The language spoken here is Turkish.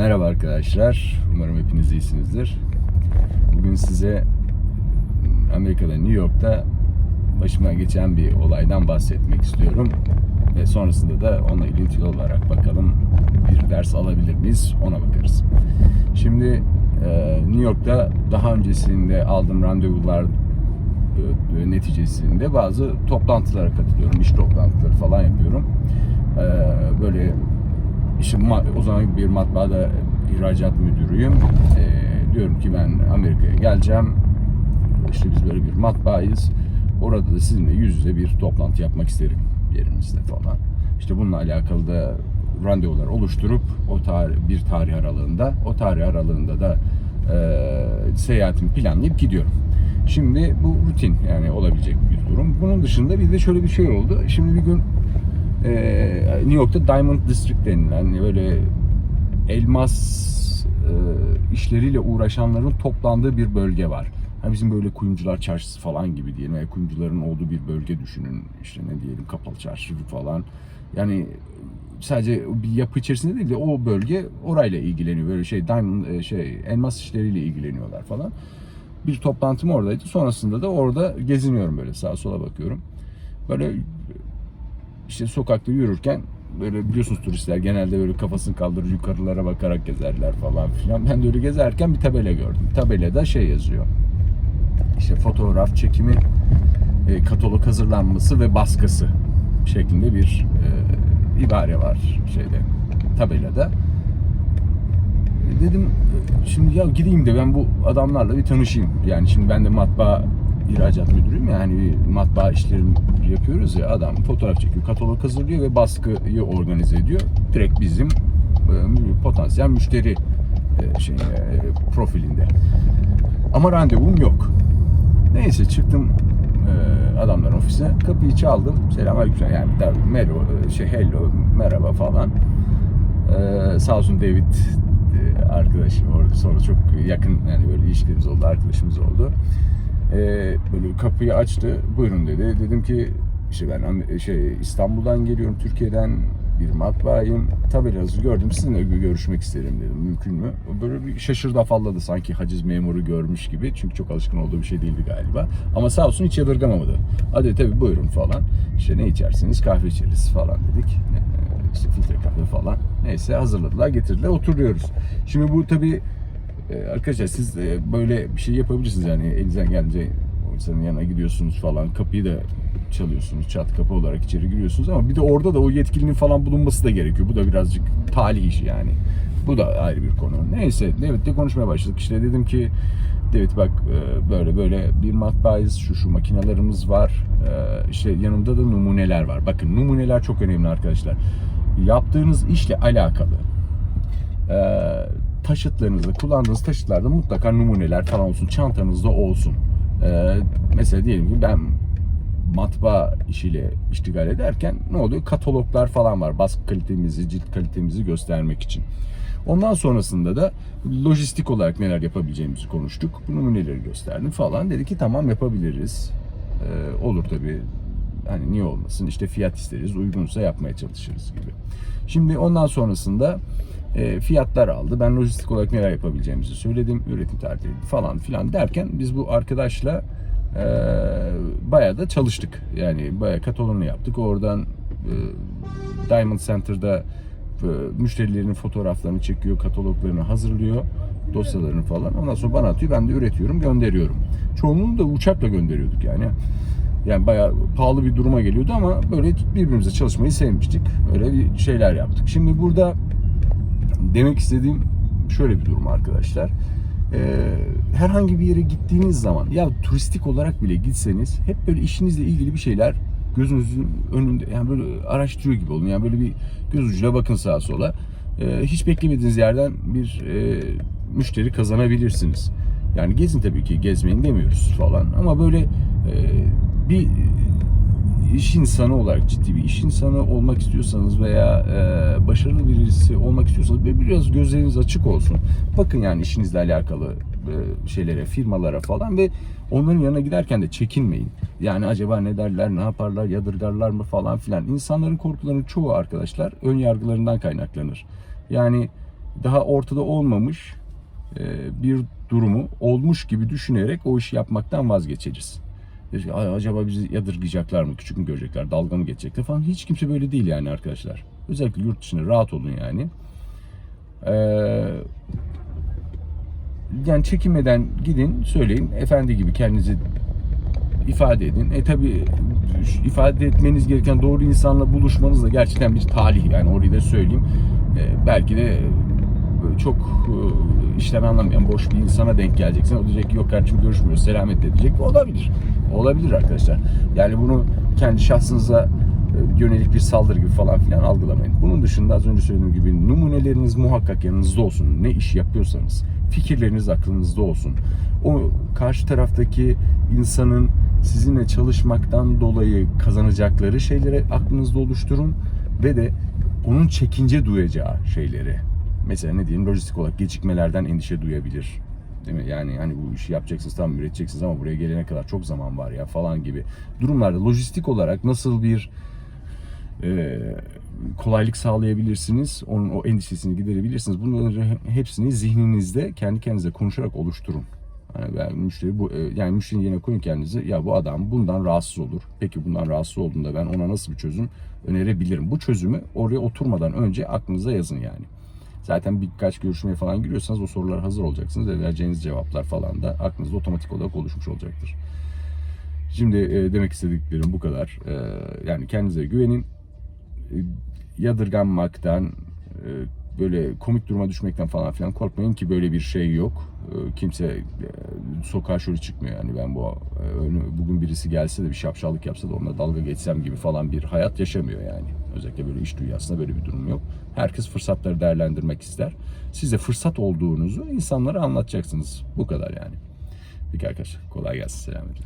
Merhaba arkadaşlar. Umarım hepiniz iyisinizdir. Bugün size Amerika'da New York'ta başıma geçen bir olaydan bahsetmek istiyorum. Ve sonrasında da onunla ilintili olarak bakalım bir ders alabilir miyiz ona bakarız. Şimdi e, New York'ta daha öncesinde aldığım randevular e, neticesinde bazı toplantılara katılıyorum. iş toplantıları falan yapıyorum. E, Böyle işte ma- o zaman bir matbaada ihracat müdürüyüm. Ee, diyorum ki ben Amerika'ya geleceğim. İşte biz böyle bir matbaayız. Orada da sizinle yüz yüze bir toplantı yapmak isterim yerimizde falan. İşte bununla alakalı da randevular oluşturup o tarih, bir tarih aralığında o tarih aralığında da e, seyahatimi planlayıp gidiyorum. Şimdi bu rutin yani olabilecek bir durum. Bunun dışında bir de şöyle bir şey oldu. Şimdi bir gün ee, New York'ta Diamond District denilen böyle elmas e, işleriyle uğraşanların toplandığı bir bölge var. Ha bizim böyle kuyumcular çarşısı falan gibi diyelim. Yani kuyumcuların olduğu bir bölge düşünün. İşte ne diyelim kapalı çarşı falan. Yani sadece bir yapı içerisinde değil de o bölge orayla ilgileniyor. Böyle şey diamond e, şey elmas işleriyle ilgileniyorlar falan. Bir toplantım oradaydı. Sonrasında da orada geziniyorum böyle sağa sola bakıyorum. Böyle işte sokakta yürürken böyle biliyorsunuz turistler genelde böyle kafasını kaldırır yukarılara bakarak gezerler falan filan. Ben de öyle gezerken bir tabela gördüm. Tabelada şey yazıyor. İşte fotoğraf çekimi, e, katalog hazırlanması ve baskısı şeklinde bir e, ibare var şeyde tabelada. E, Dedim e, şimdi ya gideyim de ben bu adamlarla bir tanışayım. Yani şimdi ben de matbaa ihracat müdürüyüm yani matbaa işlerim yapıyoruz ya adam fotoğraf çekiyor, katalog hazırlıyor ve baskıyı organize ediyor. Direkt bizim e, potansiyel müşteri e, şey, e, profilinde. Ama randevum yok. Neyse çıktım adamların ofisine. Kapıyı çaldım. Selamünaleyküm. Yani merhaba, şey hello, merhaba falan. E, sağ olsun David arkadaşım orada sonra çok yakın yani böyle ilişkilerimiz oldu, arkadaşımız oldu. E, böyle kapıyı açtı. Buyurun dedi. Dedim ki işte ben şey İstanbul'dan geliyorum, Türkiye'den bir matbaayım. Tabelanızı gördüm. Sizinle görüşmek isterim dedim. Mümkün mü? Böyle bir şaşırdı afalladı sanki haciz memuru görmüş gibi. Çünkü çok alışkın olduğu bir şey değildi galiba. Ama sağ olsun hiç yadırgamadı. Hadi tabii buyurun falan. İşte ne içersiniz? Kahve içeriz falan dedik. Ee, İşte filtre kahve falan. Neyse hazırladılar getirdiler oturuyoruz. Şimdi bu tabii e, arkadaşlar siz e, böyle bir şey yapabilirsiniz yani elinizden gelince insanın yanına gidiyorsunuz falan kapıyı da çalıyorsunuz çat kapı olarak içeri giriyorsunuz ama bir de orada da o yetkilinin falan bulunması da gerekiyor. Bu da birazcık talih işi yani. Bu da ayrı bir konu. Neyse David'le konuşmaya başladık. İşte dedim ki David bak e, böyle böyle bir matbaayız. Şu şu makinelerimiz var. İşte yanımda da numuneler var. Bakın numuneler çok önemli arkadaşlar. Yaptığınız işle alakalı taşıtlarınızda, kullandığınız taşıtlarda mutlaka numuneler falan olsun. Çantanızda olsun. E, mesela diyelim ki ben matbaa işiyle iştigal ederken ne oluyor? Kataloglar falan var. Baskı kalitemizi, cilt kalitemizi göstermek için. Ondan sonrasında da lojistik olarak neler yapabileceğimizi konuştuk. Bu numuneleri gösterdim falan. Dedi ki tamam yapabiliriz. Ee, olur tabii. Hani niye olmasın? İşte fiyat isteriz. Uygunsa yapmaya çalışırız gibi. Şimdi ondan sonrasında e, fiyatlar aldı. Ben lojistik olarak neler yapabileceğimizi söyledim. Üretim tarihleri falan filan derken biz bu arkadaşla e, bayağı da çalıştık. Yani bayağı katalogunu yaptık. Oradan e, Diamond Center'da e, müşterilerin fotoğraflarını çekiyor, kataloglarını hazırlıyor, dosyalarını falan. Ondan sonra bana atıyor, ben de üretiyorum, gönderiyorum. Çoğunluğunu da uçakla gönderiyorduk yani. Yani bayağı pahalı bir duruma geliyordu ama böyle birbirimize çalışmayı sevmiştik. Öyle bir şeyler yaptık. Şimdi burada demek istediğim şöyle bir durum arkadaşlar. Ee, herhangi bir yere gittiğiniz zaman ya turistik olarak bile gitseniz hep böyle işinizle ilgili bir şeyler gözünüzün önünde yani böyle araştırıyor gibi olun. Yani böyle bir göz ucuyla bakın sağa sola. Ee, hiç beklemediğiniz yerden bir e, müşteri kazanabilirsiniz. Yani gezin tabii ki gezmeyin demiyoruz falan ama böyle e, bir iş insanı olarak ciddi bir iş insanı olmak istiyorsanız veya e, başarılı birisi olmak istiyorsanız biraz gözleriniz açık olsun. Bakın yani işinizle alakalı e, şeylere, firmalara falan ve onların yanına giderken de çekinmeyin. Yani acaba ne derler, ne yaparlar, yadırgarlar mı falan filan. İnsanların korkularının çoğu arkadaşlar ön yargılarından kaynaklanır. Yani daha ortada olmamış e, bir durumu olmuş gibi düşünerek o işi yapmaktan vazgeçeriz. Deriz ki, "Ay, Acaba bizi yadırgayacaklar mı, küçük mü görecekler, dalga mı geçecekler falan. Hiç kimse böyle değil yani arkadaşlar. Özellikle yurt dışında rahat olun yani. Ee, yani çekinmeden gidin, söyleyin. Efendi gibi kendinizi ifade edin. E tabi ifade etmeniz gereken doğru insanla buluşmanız da gerçekten bir talih yani orayı da söyleyeyim. E, belki de çok e, işten anlamayan boş bir insana denk geleceksin. O diyecek ki yok kardeşim görüşmüyoruz selametle diyecek. Olabilir. Olabilir arkadaşlar. Yani bunu kendi şahsınıza e, yönelik bir saldırı gibi falan filan algılamayın. Bunun dışında az önce söylediğim gibi numuneleriniz muhakkak yanınızda olsun. Ne iş yapıyorsanız fikirleriniz aklınızda olsun. O karşı taraftaki insanın sizinle çalışmaktan dolayı kazanacakları şeyleri aklınızda oluşturun ve de onun çekince duyacağı şeyleri. Mesela ne diyeyim lojistik olarak gecikmelerden endişe duyabilir. Değil mi? Yani hani bu işi yapacaksınız tamam üreteceksiniz ama buraya gelene kadar çok zaman var ya falan gibi durumlarda lojistik olarak nasıl bir e, kolaylık sağlayabilirsiniz. Onun o endişesini giderebilirsiniz. Bunları hepsini zihninizde kendi kendinize konuşarak oluşturun. Yani müşteri bu yani müşterinin yerine koyun kendinizi. Ya bu adam bundan rahatsız olur. Peki bundan rahatsız olduğunda ben ona nasıl bir çözüm önerebilirim? Bu çözümü oraya oturmadan önce aklınıza yazın yani. Zaten birkaç görüşmeye falan giriyorsanız o sorular hazır olacaksınız ve vereceğiniz cevaplar falan da aklınızda otomatik olarak oluşmuş olacaktır. Şimdi e, demek istediklerim bu kadar. E, yani kendinize güvenin. E, yadırganmaktan, e, böyle komik duruma düşmekten falan filan korkmayın ki böyle bir şey yok. E, Kimse e, sokağa şöyle çıkmıyor yani ben bu e, bugün birisi gelse de bir şapşallık yapsa da onunla dalga geçsem gibi falan bir hayat yaşamıyor yani. Özellikle böyle iş dünyasında böyle bir durum yok. Herkes fırsatları değerlendirmek ister. Siz de fırsat olduğunuzu insanlara anlatacaksınız. Bu kadar yani. Peki arkadaşlar kolay gelsin. Selametle.